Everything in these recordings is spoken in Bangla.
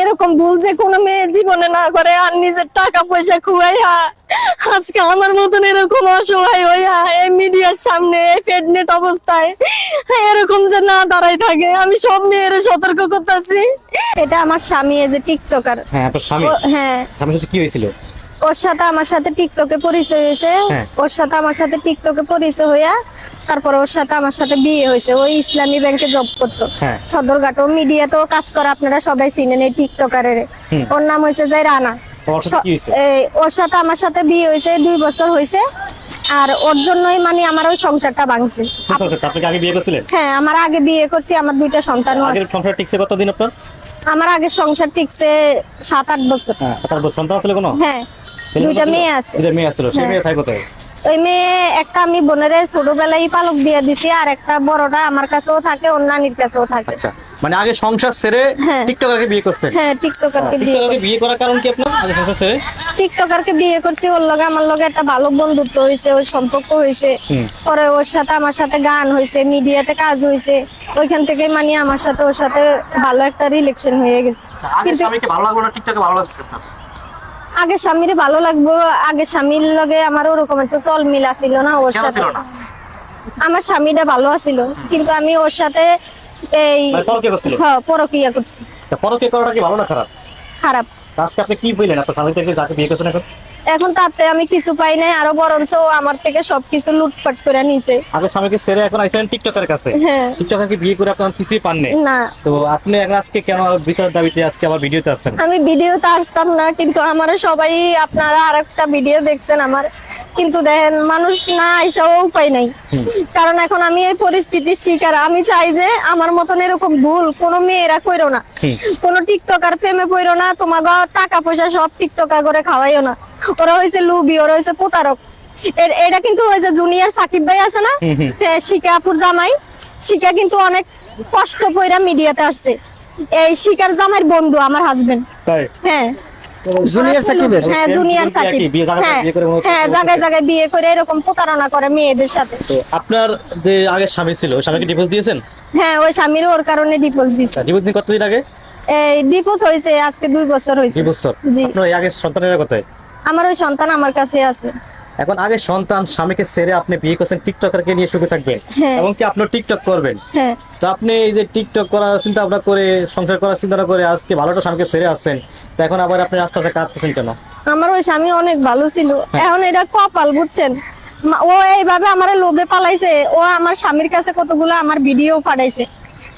এরকম ভুল যে কোনো মেয়ে জীবনে না করে আর নিজের টাকা পয়সা খুয়াইয়া আজকে আমার মতন এরকম অসহায় হইয়া এই মিডিয়ার সামনে এই প্রেগনেন্ট অবস্থায় এরকম যে না দাঁড়াই থাকে আমি সব মেয়েরে সতর্ক করতেছি। এটা আমার স্বামী এই যে টিকটকার। হ্যাঁ আপনার স্বামী? হ্যাঁ। সাথে কি হয়েছিল? ওর সাথে আমার সাথে টিকটকে পরিচয় হয়েছে। হ্যাঁ। ওর সাথে আমার সাথে টিকটকে পরিচয় হইয়া তারপর ওর সাথে আমার সাথে বিয়ে হয়েছে। ওই ইসলামী ব্যাংকে জব করতো। হ্যাঁ। সদরঘাট ও মিডিয়াতেও কাজ করে আপনারা সবাই চিনেন এই টিকটকারের। ওর নাম হয়েছে যে রানা ওর সাথে আমার সাথে বিয়ে হয়েছে দুই বছর হয়েছে আর ওর জন্যই মানে আমার ওই সংসারটা ভাঙছে। আপনি আগে বিয়ে করছিলেন? হ্যাঁ আমার আগে বিয়ে করছি আমার দুইটা সন্তান আগের সংসার টিকছে কতদিন আপনার? আমার আগে সংসার টিকছে সাত আট বছর। হ্যাঁ সন্তান কোনো? হ্যাঁ। দুইটা মেয়ে আছে। দুইটা মেয়ে আসছিল সেই হ্যাঁ। মেয়ে থাকে কোথায় ওই মেয়ে একটা আমি বোনের ছোটবেলায় পালক দিয়ে দিছি আর একটা বড়টা আমার কাছেও থাকে ওর নানির কাছেও থাকে। আচ্ছা মানে আগে সংসার ছেড়ে হ্যাঁ। টিকটকারকে বিয়ে করছেন? হ্যাঁ টিকটকারকে বিয়ে টিকটকারকে করছি। বিয়ে করার কারণ কি আপনার আগে সংসার ছেড়ে টিকটকারকে বিয়ে করছি ওর লগে আমার লগে একটা ভালো বন্ধুত্ব হয়েছে ওই সম্পর্ক হয়েছে হুম। পরে ওর সাথে আমার সাথে গান হয়েছে মিডিয়াতে কাজ হয়েছে ওইখান থেকে মানে আমার সাথে ওর সাথে ভালো একটা রিলেকশন হয়ে গেছে। কিন্তু স্বামীকে ভালো লাগল না টিকটকে ভালো লাগছে আগে স্বামীর ভালো লাগবো আগে স্বামীর লগে আমার ওরকম একটা চল মিল আছিল না ওর সাথে। আমার স্বামীটা ভালো আছিল কিন্তু আমি ওর সাথে এই মানে হ্যাঁ পরকিয়া করছি। পরকিয়া করাটা কি ভালো না খারাপ? খারাপ। আজকে আপনি কি বললেন? আপনার স্বামী থেকে যাকে বিয়ে করছেন এখন? এখন তাতে আমি কিছু পাই নাই আরও বরঞ্চ আমার থেকে সবকিছু লুটপাট করে নিছে। আগে স্বামীকে ছেড়ে এখন আইসেন টিকটকের কাছে। হ্যাঁ। টিকটকারকে বিয়ে করে আপনার কিছুই পাননি না। তো আপনি এখন আজকে কেন বিচার দাবিতে আজকে আবার ভিডিওতে আসছেন? আমি ভিডিওতে আসতাম না কিন্তু আমার সবাই আপনারা আরেকটা ভিডিও দেখছেন আমার। কিন্তু দেখেন মানুষ না এসব উপায় নাই। কারণ এখন আমি এই পরিস্থিতির শিকার। আমি চাই যে আমার মতন এরকম ভুল কোনো মেয়েরা কইরো না। কোনো টিকটকার প্রেমে পড়ো না তোমার টাকা পয়সা সব টিকটকার করে খাওয়াইও না। ওরা হয়েছে লুবি ওরা হয়েছে প্রতারক। এটা কিন্তু ওই যে জুনিয়র সাকিব ভাই আছে না। হ্যাঁ, শিকা আপুর জামাই। শিকা কিন্তু অনেক কষ্ট কইরা মিডিয়াতে আসছে। এই শিকার জামাইয়ের বন্ধু আমার হাজবেন্ড হ্যাঁ। জুনিয়র সাকিবের? হ্যাঁ জুনিয়র সাকিব। হ্যাঁ বিয়ে করে হচ্ছে হ্যাঁ জায়গায় জায়গায় বিয়ে করে এরকম প্রতারণা করে মেয়েদের সাথে। আপনার যে আগের স্বামী ছিল স্বামীকে ডিভোর্স দিয়েছেন? হ্যাঁ ওই স্বামীর ওর কারণে ডিভোর্স দিয়েছে। ডিভোর্স দিন কতদিন আগে? এই ডিভোর্স হয়েছে আজকে দুই বছর হয়েছে। দুই বছর। আপনার আগে আগের সন্তানের কোথায়? আমার ওই সন্তান আমার কাছে আছে। এখন আগে সন্তান স্বামীকে ছেড়ে আপনি বিয়ে করছেন টিকটকারকে নিয়ে সুখে থাকবেন হ্যাঁ। এবং কি আপনার টিকটক করবেন? হ্যাঁ। তো আপনি এই যে টিকটক করার চিন্তা ভাবনা করে সংসার করার চিন্তা করে আজকে ভালোটা স্বামীকে ছেড়ে আসছেন তো এখন আবার আপনি রাস্তা থেকে কাটতেছেন কেন? আমার ওই স্বামী অনেক ভালো ছিল। হ্যাঁ। এখন এটা কপাল বুঝছেন? ও এইভাবে আমার লোভে পালাইছে। ও আমার স্বামীর কাছে কতগুলো আমার ভিডিও পাঠাইছে।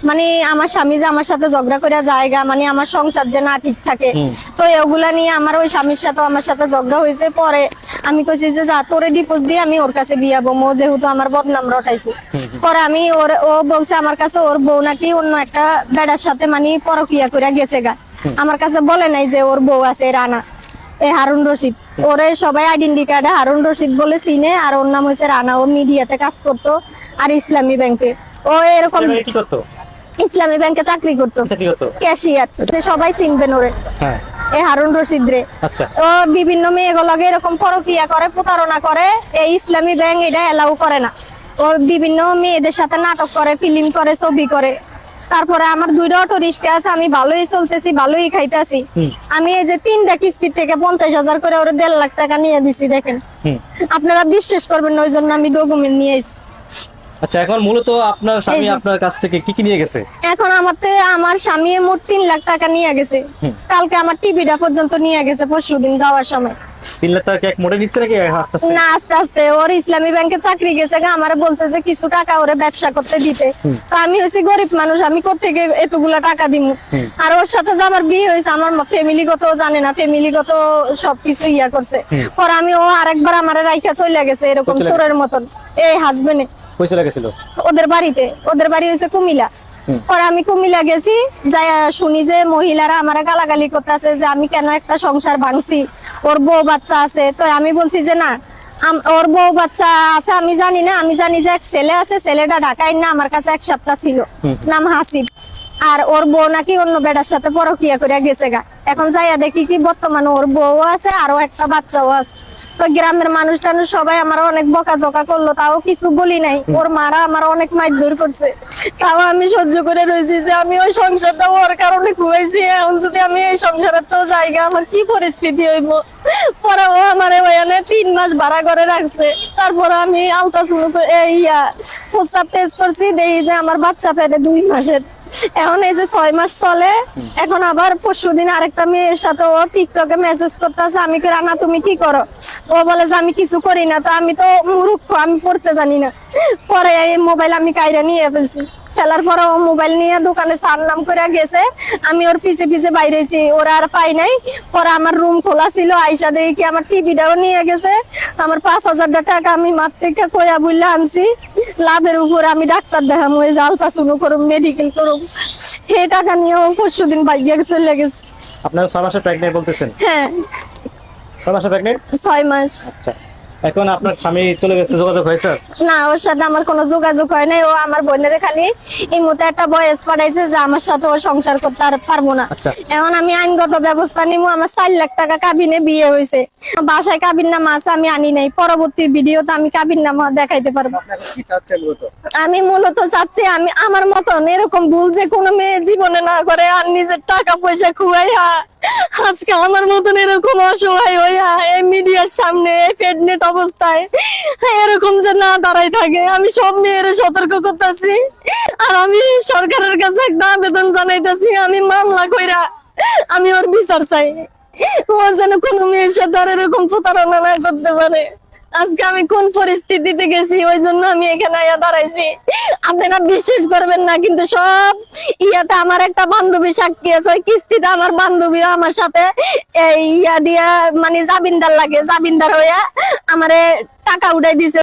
মানে আমার স্বামী যে আমার সাথে ঝগড়া করে জায়গা মানে আমার সংসার যে না ঠিক থাকে। তো এগুলা নিয়ে আমার ওই স্বামীর সাথে আমার সাথে ঝগড়া হয়েছে পরে। আমি কইছি যে যা তোরে ডিপোজ দিয়ে আমি ওর কাছে বিয়াবো মো যেহেতু আমার বদনাম রটাইছে। পরে আমি ওর ও বলছে আমার কাছে ওর বউ নাকি অন্য একটা বেড়ার সাথে মানে পরকিয়া করে গেছে গা আমার কাছে বলে নাই যে ওর বউ আছে রানা। এই হারুন রশিদ। ওরে সবাই আইডেন্টি কার্ডে হারুন রশিদ বলে চিনে আর ওর নাম হচ্ছে রানা। ও মিডিয়াতে কাজ করতো আর ইসলামী ব্যাংকে। ও এরকম কি করতো? ইসলামী ব্যাংকে চাকরি করতো। করতো? ক্যাশিয়ার। সবাই চিনবেন ওরে। হ্যাঁ। এই হারুন রশিদ রে আচ্ছা। ও বিভিন্ন মেয়েগুলোকে এরকম পরকিয়া করে প্রতারণা করে। এই ইসলামী ব্যাংক এটা এলাও করে না। ও বিভিন্ন মেয়েদের সাথে নাটক করে ফিল্ম করে ছবি করে। তারপরে আমার দুইটা অটো রিক্সা আছে আমি ভালোই চলতেছি ভালোই খাইতেছি। আমি এই যে তিনটা কিস্তির থেকে পঞ্চাশ হাজার করে ওরা দেড় লাখ টাকা নিয়ে দিছি দেখেন। আপনারা বিশ্বাস করবেন ওই জন্য আমি ডকুমেন্ট নিয়ে আচ্ছা এখন মূলত আপনার স্বামী আপনার কাছ থেকে কি কি নিয়ে গেছে? এখন আমার তে- আমার স্বামী মোট তিন লাখ টাকা নিয়ে গেছে। কালকে আমার টিভিটা পর্যন্ত নিয়ে গেছে পরশু দিন যাওয়ার সময়। তিন লাখ টাকা এক মোড়ে নিচ্ছে নাকি? আস্তে? না আস্তে আস্তে। ওর ইসলামী ব্যাংকে চাকরি গেছে গা আমার বলছে যে কিছু টাকা ওরে ব্যবসা করতে দিতে। তো আমি গরিব মানুষ আমি কোথেকে এতগুলা টাকা দিব আর ওর সাথে যে আমার বিয়ে হয়েছে আমার ফ্যামিলিগত জানে না ফ্যামিলিগত সবকিছু ইয়া করছে। পর আমি ও আরেকবার আমার রাইখা চলে গেছে এরকম চোরের মতন। এই হাজবেন্ডে লেগেছিল ওদের বাড়িতে। ওদের বাড়ি হয়েছে কুমিলা পরে আমি কুমিলা গেছি যাই শুনি যে মহিলারা আমার গালাগালি করতেছে যে আমি কেন একটা সংসার ভাঙছি ওর বউ বাচ্চা আছে। তো আমি বলছি যে না ওর বউ বাচ্চা আছে আমি জানি না। আমি জানি যে এক ছেলে আছে ছেলেটা ঢাকায় না আমার কাছে এক সপ্তাহ ছিল। নাম হাসিব। আর ওর বউ নাকি অন্য বেটার সাথে পরকিয়া করে গেছে গা। এখন যাইয়া দেখি কি বর্তমানে ওর বউ আছে আরও একটা বাচ্চাও আছে। গ্রামের মানুষ টানুষ সবাই আমার অনেক বকাঝকা করল তাও কিছু বলি নাই। ওর মারা আমার অনেক মারধর করছে। তাও আমি সহ্য করে রয়েছি যে আমি ওই সংসারটা ওর কারণে খুয়াইছি এখন যদি আমি এই সংসারের তো জায়গা আমার কি পরিস্থিতি হইব? পরে ও আমার ওখানে তিন মাস ভাড়া করে রাখছে। তারপরে আমি আলতাসুলু ইয়া প্রস্তাব টেস্ট করছি দেখি যে আমার বাচ্চা পেটে দুই মাসের। এখন এই যে ছয় মাস চলে, এখন আবার পরশু দিন আরেকটা মেয়ের সাথে ও টিকটকে মেসেজ করতেছে, আমি কি রানা, তুমি কি করো? ও বলে যে, আমি কিছু করি না। তো আমি তো মূর্খ, আমি পড়তে জানি না। পরে এই মোবাইল আমি কাইরা নিয়ে ফেলছি। ফেলার পরে ও মোবাইল নিয়ে দোকানে সার নাম করে গেছে। আমি ওর পিছে পিছে বাইরেছি ওরা আর পাই নাই। পরে আমার রুম খোলা ছিল আইসা দেখি কি আমার টিভিটাও নিয়ে গেছে। আমার পাঁচ হাজার টাকা আমি মার থেকে কয়া বললে আনছি। লাভের উপর আমি ডাক্তার দেখাম ওই যে আলট্রাসাউন্ড করুম মেডিকেল করুম। সেই টাকা নিয়ে ও পরশু দিন বাইকে চলে গেছে। আপনার ছয় মাসে প্রেগনেন্ট বলতেছেন? হ্যাঁ। ছয় মাসে প্রেগনেন্ট ছয় মাস। আচ্ছা। এখন আপনার স্বামী চলে গেছে যোগাযোগ হয়েছে না ওর সাথে আমার কোনো যোগাযোগ হয় নাই। ও আমার বোনের খালি এই মতো একটা বয়স পাঠাইছে যে আমার সাথে ও সংসার করতে আর পারব না। আচ্ছা। এখন আমি আইনগত ব্যবস্থা নিব আমার চার লাখ টাকা কাবিনে বিয়ে হয়েছে। বাসায় কাবিন নামা আছে আমি আনি নাই। পরবর্তী ভিডিওতে আমি কাবিন নামা দেখাইতে পারব। কি চাচ্ছেন মূলত? আমি মূলত চাচ্ছি আমি আমার মতন এরকম ভুল যে কোনো মেয়ে জীবনে না করে আর নিজের টাকা পয়সা খুয়াইয়া আজকে আমার মতন এরকম অসহায় হইয়া মিডিয়ার সামনে প্রেগনেন্ট অবস্থায় এরকম যে না দাঁড়াই থাকে, আমি সব মেয়ের সতর্ক করতেছি। আর আমি সরকারের কাছে একটা আবেদন জানাইতেছি, আমি মামলা কইরা আমি ওর বিচার চাই। ও যেন কোনো মেয়ের সাথে আর এরকম প্রতারণা না করতে পারে। আজকে আমি কোন পরিস্থিতিতে গেছি, ওই জন্য আমি এখানে আয়া দাঁড়াইছি। আপনারা বিশ্বাস করবেন না, কিন্তু সব ইয়াতে আমার একটা বান্ধবী সাক্ষী আছে, ওই কিস্তিতে আমার বান্ধবী আমার সাথে এই ইয়া দিয়া মানে জাবিনদার লাগে জাবিনদার হইয়া আমারে টাকা উঠাই দিছে।